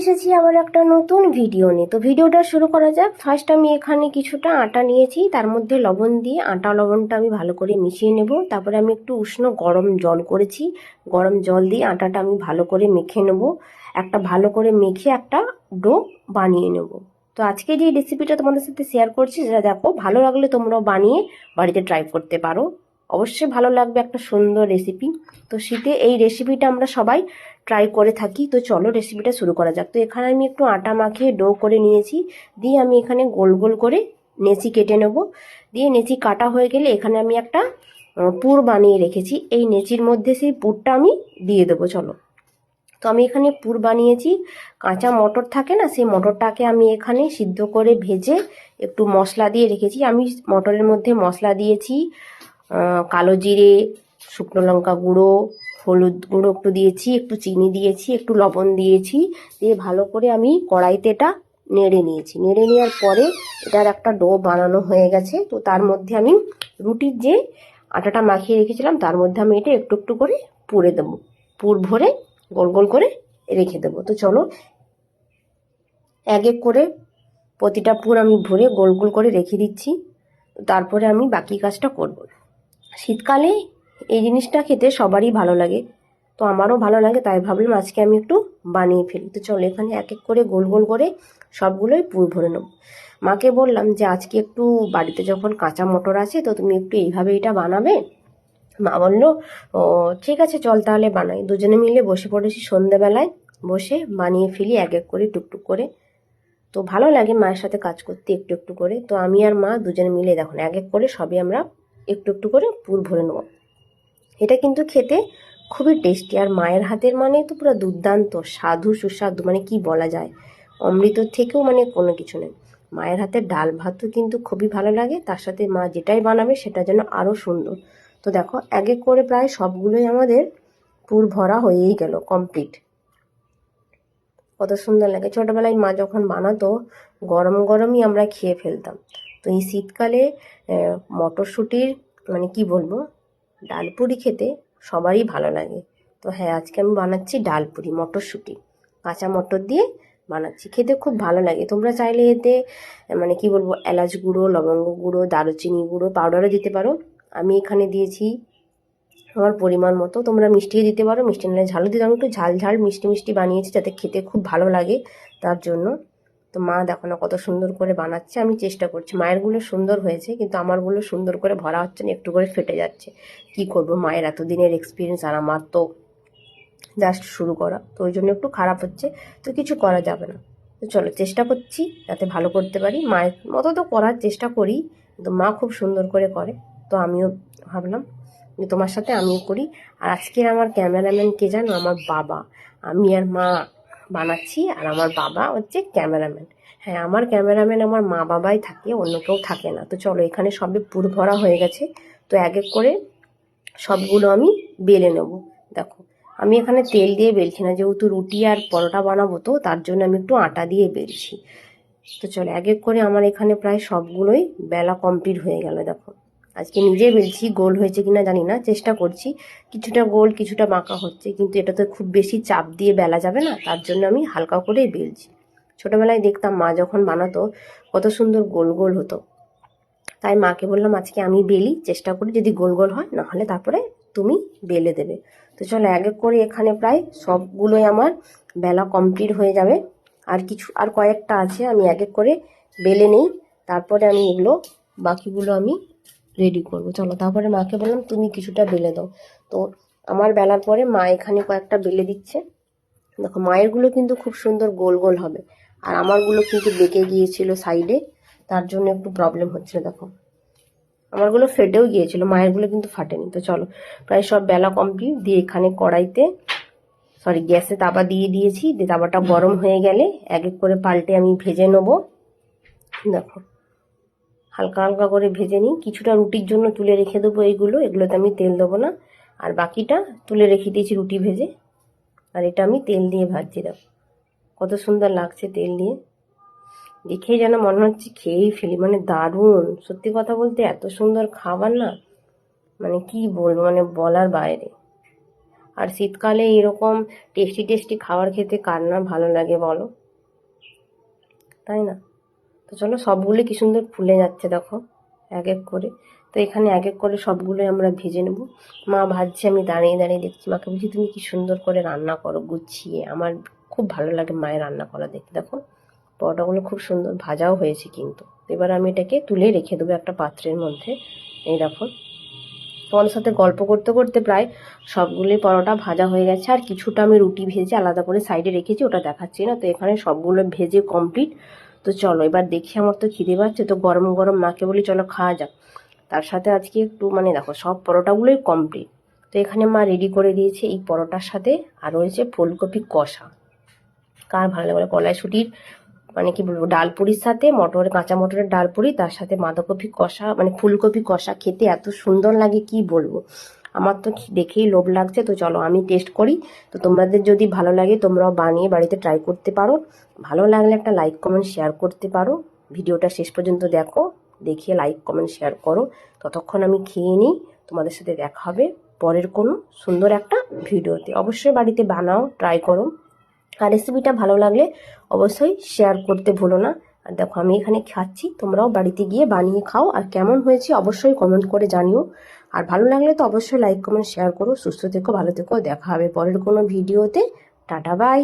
এসেছি আবার একটা নতুন ভিডিও নিয়ে। তো ভিডিওটা শুরু করা যাক। ফার্স্ট আমি এখানে কিছুটা আটা নিয়েছি, তার মধ্যে লবণ দিয়ে আটা লবণটা আমি ভালো করে মিশিয়ে নেব। তারপরে আমি একটু উষ্ণ গরম জল করেছি। গরম জল দিয়ে আটাটা আমি ভালো করে মেখে নেব। একটা ভালো করে মেখে একটা ডো বানিয়ে নেব। তো আজকে যে রেসিপিটা তোমাদের সাথে শেয়ার করছি যেটা দেখো, ভালো লাগলে তোমরাও বানিয়ে বাড়িতে ট্রাই করতে পারো। অবশ্যই ভালো লাগবে একটা সুন্দর রেসিপি তো শীতে এই রেসিপিটা আমরা সবাই ট্রাই করে থাকি। তো চলো রেসিপিটা শুরু করা যাক। তো এখানে আমি একটু আটা মাখিয়ে ডো করে নিয়েছি। দিয়ে আমি এখানে গোল গোল করে নেচি কেটে নেব। দিয়ে নেচি কাটা হয়ে গেলে এখানে আমি একটা পুর বানিয়ে রেখেছি। এই নেচির মধ্যে সেই পুরটা আমি দিয়ে দেবো, চলো। তো আমি এখানে পুর বানিয়েছি। কাঁচা মটর থাকে না, সেই মটরটাকে আমি এখানে সিদ্ধ করে ভেজে একটু মশলা দিয়ে রেখেছি। আমি মটরের মধ্যে মশলা দিয়েছি কালো জিরে, শুকনো লঙ্কা গুঁড়ো, হলুদ গুঁড়ো একটু দিয়েছি, একটু চিনি দিয়েছি, একটু লবণ দিয়েছি, দিয়ে ভালো করে আমি কড়াইতে এটা নেড়ে নিয়েছি। নেড়ে নেওয়ার পরে এটার একটা ডো বানানো হয়ে গেছে, তো তার মধ্যে আমি রুটির যে আটাটা মাখিয়ে রেখেছিলাম, তার মধ্যে আমি এটা একটু একটু করে পুড়ে দেবো। পুর ভরে গোল গোল করে রেখে দেবো। তো চলো, এক এক করে প্রতিটা পুর আমি ভরে গোল গোল করে রেখে দিচ্ছি, তারপরে আমি বাকি কাজটা করব। শীতকালে এই জিনিসটা খেতে সবারই ভালো লাগে। তো আমারও ভালো লাগে, তাই ভাবলাম আজকে আমি একটু বানিয়ে ফেলি। তো চলো এখানে এক এক করে গোল গোল করে সবগুলোই পুর ভরে নেব। মাকে বললাম যে, আজকে একটু বাড়িতে যখন কাঁচা মটর আছে, তো তুমি একটু এইভাবে এটা বানাবে? মা বলল, ও, ঠিক আছে, চল তাহলে বানাই। দুজনে মিলে বসে পড়েছি সন্ধেবেলায়। বসে বানিয়ে ফেলি, এক এক করে, টুকটুক করে। তো ভালো লাগে মায়ের সাথে কাজ করতে একটু একটু করে। তো আমি আর মা দুজনে মিলে দেখুন, এক এক করে সবই আমরা একটু একটু করে পুর ভরে নেব। এটা কিন্তু খেতে খুবই টেস্টি আর মায়ের হাতের মানে তো পুরো দুর্দান্ত, সাধু সুস্বাদু মানে কি বলা যায়? অমৃতর থেকেও মানে কোনো কিছু নেই। মায়ের হাতের ডাল ভাতও কিন্তু খুবই ভালো লাগে, তার সাথে মা যেটাই বানাবে সেটা যেন আরও সুন্দর। তো দেখো, এক এক করে প্রায় সবগুলোই আমাদের পুর ভরা হয়েই গেল কমপ্লিট কত সুন্দর লাগে। ছোটবেলায় মা যখন বানাতো, গরম গরমই আমরা খেয়ে ফেলতাম। তো এই শীতকালে মটরশুঁটির মানে কি বলব ডালপুরি খেতে সবারই ভালো লাগে। তো হ্যাঁ আজকে আমি বানাচ্ছি ডালপুরি মটরশুঁটি। কাঁচা মটর দিয়ে বানাচ্ছি। খেতে খুব ভালো লাগে। তোমরা চাইলে এতে মানে কি বলব, এলাচ গুঁড়ো, লবঙ্গ গুঁড়ো, দারুচিনি গুঁড়ো পাউডারও দিতে পারো। আমি এখানে দিয়েছি আমার পরিমাণ মতো। তোমরা মিষ্টিও দিতে পারো, মিষ্টি নিলে ঝালও দিতে পারো। একটু ঝাল ঝাল মিষ্টি মিষ্টি বানিয়েছি যাতে খেতে খুব ভালো লাগে তার জন্য। তো মা দেখো না কত সুন্দর করে বানাচ্ছে, আমি চেষ্টা করছি। মায়েরগুলো সুন্দর হয়েছে, কিন্তু আমারগুলো সুন্দর করে ভরা হচ্ছে না, একটু করে ফেটে যাচ্ছে। কি করব? মায়ের এতদিনের এক্সপিরিয়েন্স আর আমার তো জাস্ট শুরু করা, তো ওই জন্য একটু খারাপ হচ্ছে, তো কিছু করা যাবে না। তো চলো, চেষ্টা করছি যাতে ভালো করতে পারি। মায়ের মতো তো করার চেষ্টা করি, কিন্তু মা খুব সুন্দর করে করে, তো আমিও ভাবলাম যে তোমার সাথে আমিও করি। আর আজকের আমার ক্যামেরাম্যান কে জানো? আমার বাবা। আমি আর মা বানাচ্ছি আর আমার বাবা হচ্ছে ক্যামেরাম্যান। হ্যাঁ আমার ক্যামেরাম্যান আমার মা বাবাই থাকে, অন্য কেউ থাকে না। তো চলো, এখানে সবে পুর ভরা হয়ে গেছে। তো এক এক করে সবগুলো আমি বেলে নেব। দেখো, আমি এখানে তেল দিয়ে বেলছি না। যেহেতু রুটি আর পরোটা বানাবো তো, তার জন্য আমি একটু আটা দিয়ে বেলছি। তো চলো, এক এক করে আমার এখানে প্রায় সবগুলোই বেলা কমপ্লিট হয়ে গেল, দেখো। আজকে নিজে বেলছি গোল হয়েছে কিনা জানি না, চেষ্টা করছি। কিছুটা গোল, কিছুটা বাঁকা হচ্ছে, কিন্তু এটা তো খুব বেশি চাপ দিয়ে বেলা যাবে না, তার জন্য আমি হালকা করেই বেলছি। ছোটোবেলায় দেখতাম মা যখন বানাতো, কত সুন্দর গোল গোল হতো। তাই মাকে বললাম, আজকে আমি বেলি, চেষ্টা করি যদি গোল গোল হয়, নাহলে তারপরে তুমি বেলে দেবে। তো চলো, এক এক করে এখানে প্রায় সবগুলোই আমার বেলা কমপ্লিট হয়ে যাবে। আর কিছু, আর কয়েকটা আছে, আমি এক এক করে বেলে নেই। তারপরে আমি এগুলো, বাকিগুলো আমি রেডি করব। চলো, তারপরে মাকে বললাম, তুমি কিছুটা বেলে দাও। তো আমার বেলার পরে মা এখানে কয়েকটা বেলে দিচ্ছে। দেখো মায়েরগুলো কিন্তু খুব সুন্দর গোল গোল হবে। আর আমারগুলো কিন্তু বেঁকে গিয়েছিল সাইডে তার জন্য একটু প্রবলেম হচ্ছিল, দেখো। আমারগুলো ফেটেও গিয়েছিল মায়েরগুলো কিন্তু ফাটেনি। তো চলো, প্রায় সব বেলা কমপ্লিট দিয়ে এখানে কড়াইতে সরি গ্যাসে তাবা দিয়ে দিয়েছি। দিয়ে তাবাটা গরম হয়ে গেলে এক এক করে পাল্টে আমি ভেজে নেব। দেখো হালকা হালকা করে ভেজে নিই। কিছুটা রুটির জন্য তুলে রেখে দেবো এইগুলো। এগুলোতে আমি তেল দেবো না। আর বাকিটা তুলে রেখে দিয়েছি রুটি ভেজে। আর এটা আমি তেল দিয়ে ভাজছি দেখো কত সুন্দর লাগছে তেল দিয়ে। দেখেই যেন মনে হচ্ছে খেয়েই ফেলি। মানে দারুণ। সত্যি কথা বলতে এত সুন্দর খাবার না। মানে কি বলব মানে বলার বাইরে। আর শীতকালে এরকম টেস্টি টেস্টি খাবার খেতে কার না ভালো লাগে বলো? তাই না? তো চলো সবগুলো কি সুন্দর ফুলে যাচ্ছে, দেখো। এক এক করে। তো এখানে এক এক করে সবগুলোই আমরা ভেজে নেব। মা ভাজছে, আমি দাঁড়িয়ে দাঁড়িয়ে দেখছি, মাকে বলছি তুমি কি সুন্দর করে রান্না করো, গুছিয়ে। আমার খুব ভালো লাগে মায়ের রান্না করা দেখতে, দেখো। পরোটাগুলো খুব সুন্দর, ভাজাও হয়েছে কিন্তু। এবার আমি এটাকে তুলে রেখে দেবো একটা পাত্রের মধ্যে। এই দেখো। তোমাদের সাথে গল্প করতে করতে প্রায় সবগুলি পরোটা ভাজা হয়ে গেছে। আর কিছুটা আমি রুটি ভেজে আলাদা করে সাইডে রেখেছি, ওটা দেখাচ্ছি না। তো এখানে সবগুলো ভেজে কমপ্লিট। তো চলো, এবার দেখি আমার তো খিদে পাচ্ছে, তো গরম গরম মাকে বলি চলো খাওয়া যাক। তার সাথে আজকে একটু মানে দেখো, সব পরোটাগুলোই কমপ্লিট তো এখানে মা রেডি করে দিয়েছে এই পরোটার সাথে, আর রয়েছে ফুলকপি কষা। কার ভালো লাগে কলাইশুটির মানে কি বলব, ডাল পুরির সাথে মটরের কাঁচা মটরের ডাল পুরি, তার সাথে বাঁধাকপি কষা মানে ফুলকপি কষা খেতে এত সুন্দর লাগে, কি বলব? আমার তো দেখেই লোভ লাগছে, তো চলো আমি টেস্ট করি। তো তোমাদের যদি ভালো লাগে, তোমরাও বানিয়ে বাড়িতে ট্রাই করতে পারো। ভালো লাগলে একটা লাইক কমেন্ট শেয়ার করতে পারো। ভিডিওটা শেষ পর্যন্ত দেখো, দেখিয়ে লাইক কমেন্ট শেয়ার করো। ততক্ষণ আমি খেয়ে নিই, তোমাদের সাথে দেখা হবে পরের কোনো সুন্দর একটা ভিডিওতে। অবশ্যই বাড়িতে বানাও ট্রাই করো। আর রেসিপিটা ভালো লাগলে অবশ্যই শেয়ার করতে ভুলো না। আর দেখো, আমি এখানে খাচ্ছি, তোমরাও বাড়িতে গিয়ে বানিয়ে খাও, আর কেমন হয়েছে অবশ্যই কমেন্ট করে জানিও। আর ভালো লাগলে তো অবশ্যই লাইক কমেন্ট শেয়ার করো। সুস্থ থেকো, ভালো থেকো, দেখা হবে পরের কোনো ভিডিওতে টাটা বাই